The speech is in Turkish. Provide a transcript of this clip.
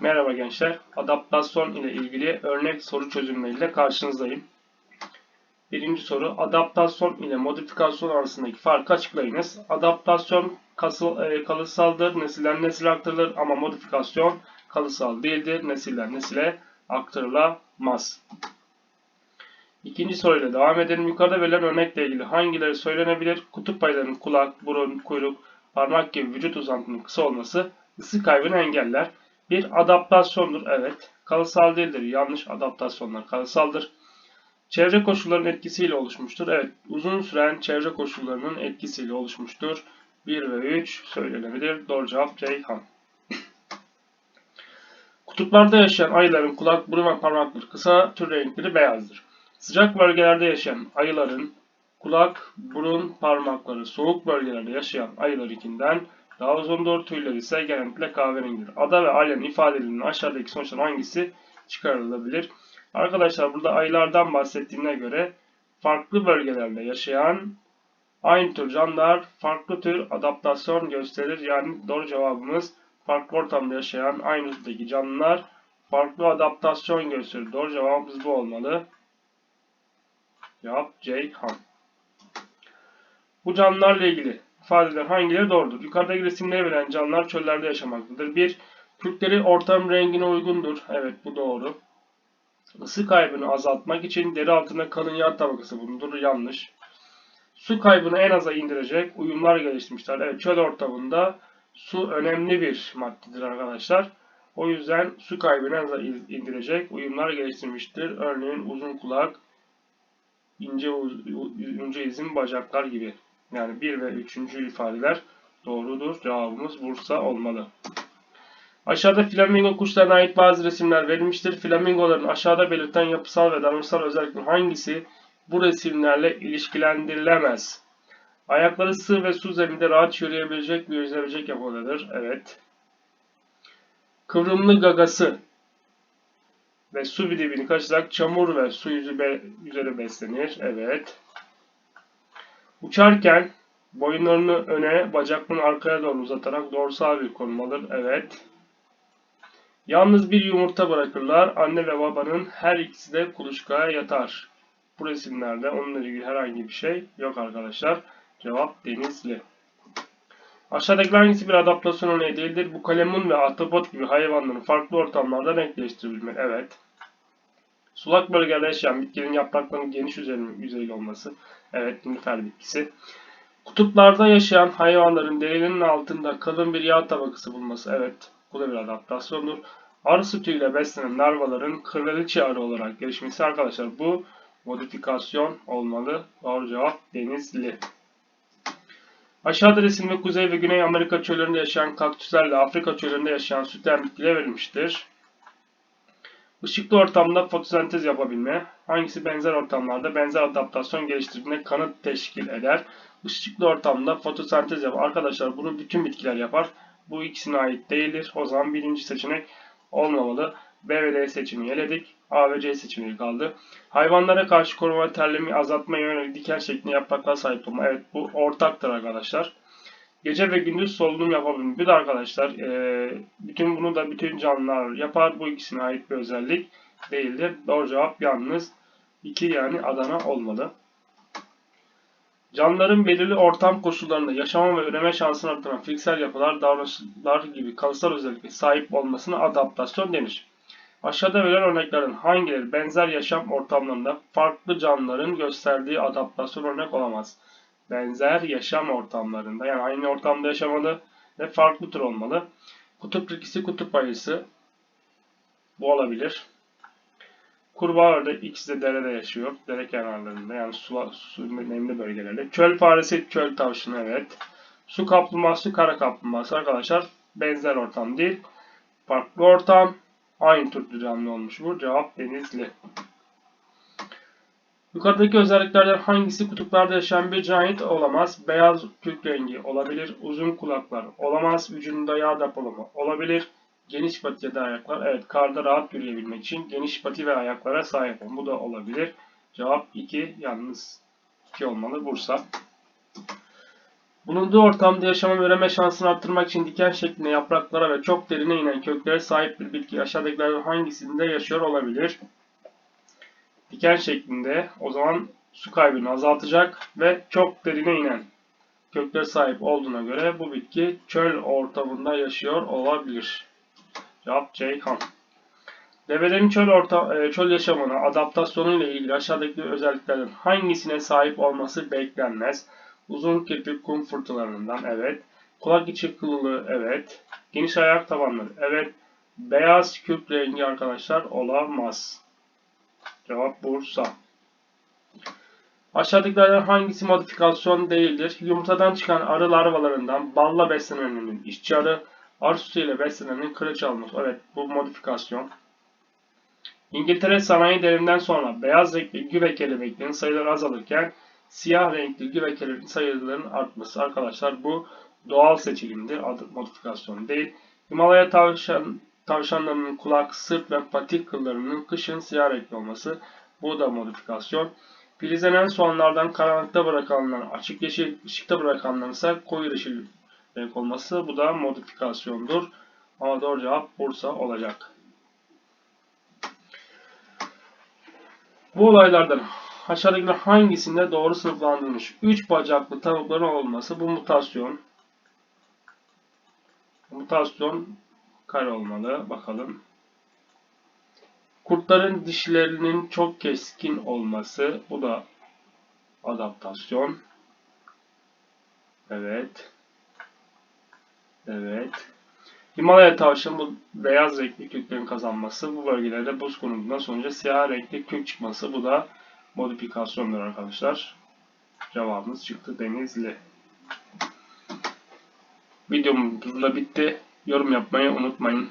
Merhaba gençler. Adaptasyon ile ilgili örnek soru çözümleriyle karşınızdayım. Birinci soru. Adaptasyon ile modifikasyon arasındaki farkı açıklayınız. Adaptasyon kasıl, e, kalıtsaldır, nesilden nesile aktarılır ama modifikasyon kalıtsal değildir, nesilden nesile aktarılamaz. İkinci soruyla devam edelim. Yukarıda verilen örnekle ilgili hangileri söylenebilir? Kutup aylarının kulak, burun, kuyruk, parmak gibi vücut uzantının kısa olması ısı kaybını engeller. Bir adaptasyondur. Evet. Kalıtsal değildir. Yanlış. Adaptasyonlar kalıtsaldır. Çevre koşullarının etkisiyle oluşmuştur. Evet. Uzun süren çevre koşullarının etkisiyle oluşmuştur. 1 ve 3 söylenebilir. Doğru cevap Ceyhan. Kutuplarda yaşayan ayıların kulak, burun ve parmakları kısa, tür renkleri beyazdır. Sıcak bölgelerde yaşayan ayıların kulak, burun, parmakları soğuk bölgelerde yaşayan ayılarınkinden uzundur. Tüyleri ise genellikle kahverengidir. Ada ve alem ifade edilen aşağıdaki sonuçların hangisi çıkarılabilir? Arkadaşlar burada ayılardan bahsettiğine göre farklı bölgelerde yaşayan aynı tür canlılar farklı tür adaptasyon gösterir. Yani doğru cevabımız farklı ortamda yaşayan aynı türdeki canlılar farklı adaptasyon gösterir. Doğru cevabımız bu olmalı. Cevap Ceyhan. Bu canlılarla ilgili ifadeler hangileri doğrudur? Yukarıdaki resimlere verilen canlılar çöllerde yaşamaktadır. 1. Kürkleri ortam rengine uygundur. Evet bu doğru. Isı kaybını azaltmak için deri altında kalın yağ tabakası bulunur. Yanlış. Su kaybını en aza indirecek uyumlar geliştirmişler. Evet çöl ortamında su önemli bir maddedir arkadaşlar. O yüzden su kaybını en aza indirecek uyumlar geliştirmiştir. Örneğin uzun kulak, ince, ince izin bacaklar gibi. Yani 1 ve 3. ifadeler doğrudur. Cevabımız Bursa olmalı. Aşağıda flamingo kuşlarına ait bazı resimler verilmiştir. Flamingoların aşağıda belirten yapısal ve davranışsal özelliklerin hangisi bu resimlerle ilişkilendirilemez? Ayakları sığ ve su zeminde rahat yürüyebilecek ve yüzebilecek yapıdadır. Evet. Kıvrımlı gagası ve su dibini kaçarak çamur ve su yüzü be, üzeri beslenir. Evet. Uçarken boyunlarını öne, bacaklarını arkaya doğru uzatarak dorsal bir konum Evet. Yalnız bir yumurta bırakırlar. Anne ve babanın her ikisi de kuluçkaya yatar. Bu resimlerde onunla ilgili herhangi bir şey yok arkadaşlar. Cevap denizli. Aşağıdaki hangisi bir adaptasyon örneği değildir? Bu kalemun ve ahtapot gibi hayvanların farklı ortamlarda renk değiştirebilmeli. Evet. Sulak bölgelerde yaşayan bitkinin yapraklarının geniş yüzeyli olması. Evet, nilüfer bitkisi. Kutuplarda yaşayan hayvanların derilerinin altında kalın bir yağ tabakası bulması. Evet, bu da bir adaptasyondur. Arı sütüyle beslenen larvaların kraliçe arı olarak gelişmesi arkadaşlar bu modifikasyon olmalı. Doğru cevap Denizli. Aşağıda resimde Kuzey ve Güney Amerika çöllerinde yaşayan kaktüslerle Afrika çöllerinde yaşayan sütyen bitkiler verilmiştir. Işıklı ortamda fotosentez yapabilme, hangisi benzer ortamlarda benzer adaptasyon geliştirdiğine kanıt teşkil eder. Işıklı ortamda fotosentez yapar. Arkadaşlar bunu bütün bitkiler yapar. Bu ikisine ait değildir. O zaman birinci seçenek olmamalı. B ve D seçeneği eledik. A ve C seçeneği kaldı. Hayvanlara karşı koruma terlemi azaltma yönelik diken şeklinde yapraklar sahip olma. Evet bu ortaktır arkadaşlar. Gece ve gündüz solunum yapabilme. Bir de arkadaşlar e, bütün bunu da bütün canlılar yapar. Bu ikisine ait bir özellik değildir. Doğru cevap yalnız 2 yani Adana olmalı. Canlıların belirli ortam koşullarında yaşama ve üreme şansını artıran fiziksel yapılar, davranışlar gibi kalıtsal özellikle sahip olmasına adaptasyon denir. Aşağıda verilen örneklerin hangileri benzer yaşam ortamlarında farklı canlıların gösterdiği adaptasyon örnek olamaz? Benzer yaşam ortamlarında yani aynı ortamda yaşamalı ve farklı tür olmalı. Kutup tilkisi, kutup ayısı bu olabilir. Kurbağa ördek ikisi de derede yaşıyor. Dere kenarlarında yani su, su nemli bölgelerde. Çöl faresi, çöl tavşını evet. Su kaplumbağası, kara kaplumbağası arkadaşlar benzer ortam değil. Farklı ortam. Aynı tür canlı olmuş bu. Cevap denizli. Yukarıdaki özelliklerden hangisi kutuplarda yaşayan bir canlı olamaz? Beyaz kürk rengi olabilir. Uzun kulaklar olamaz. Vücudunda yağ depolama olabilir. Geniş pati ya da ayaklar. Evet karda rahat yürüyebilmek için geniş pati ve ayaklara sahip olun. Bu da olabilir. Cevap 2. Yalnız 2 olmalı. Bursa. Bulunduğu ortamda yaşama ve üreme şansını arttırmak için diken şeklinde yapraklara ve çok derine inen köklere sahip bir bitki aşağıdakilerden hangisinde yaşıyor olabilir? Diken şeklinde o zaman su kaybını azaltacak ve çok derine inen köklere sahip olduğuna göre bu bitki çöl ortamında yaşıyor olabilir. Cevap Ceyhan. Develerin çöl, orta, e, çöl yaşamına adaptasyonu ile ilgili aşağıdaki özelliklerden hangisine sahip olması beklenmez? Uzun kirpik kum fırtınalarından evet. Kulak içi kıllı evet. Geniş ayak tabanları evet. Beyaz kürk rengi arkadaşlar olamaz. Cevap Bursa. Aşağıdakilerden hangisi modifikasyon değildir? Yumurtadan çıkan arı larvalarından balla beslenenin işçi arı, arı sütü ile beslenenin kılıç alması. Evet bu modifikasyon. İngiltere sanayi devriminden sonra beyaz renkli güve kelebeklerin sayıları azalırken siyah renkli güve kelebeklerin sayılarının artması. Arkadaşlar bu doğal seçilimdir. Adı modifikasyon değil. Himalaya tavşan, tavşanlarının kulak, sırt ve patik kıllarının kışın siyah renkli olması. Bu da modifikasyon. Filizlenen soğanlardan karanlıkta bırakanların açık yeşil, ışıkta bırakanların ise koyu yeşil renk olması. Bu da modifikasyondur. Ama doğru cevap Bursa olacak. Bu olaylardan aşağıdakiler hangisinde doğru sınıflandırılmış? 3 bacaklı tavukların olması bu mutasyon. Mutasyon kare olmalı. Bakalım. Kurtların dişlerinin çok keskin olması. Bu da adaptasyon. Evet. Evet. Himalaya tavşanı bu beyaz renkli köklerin kazanması. Bu bölgelerde buz konumundan sonucu siyah renkli kök çıkması. Bu da modifikasyondur arkadaşlar. Cevabımız çıktı Denizli. Videomuz da bitti. Yorum yapmayı unutmayın.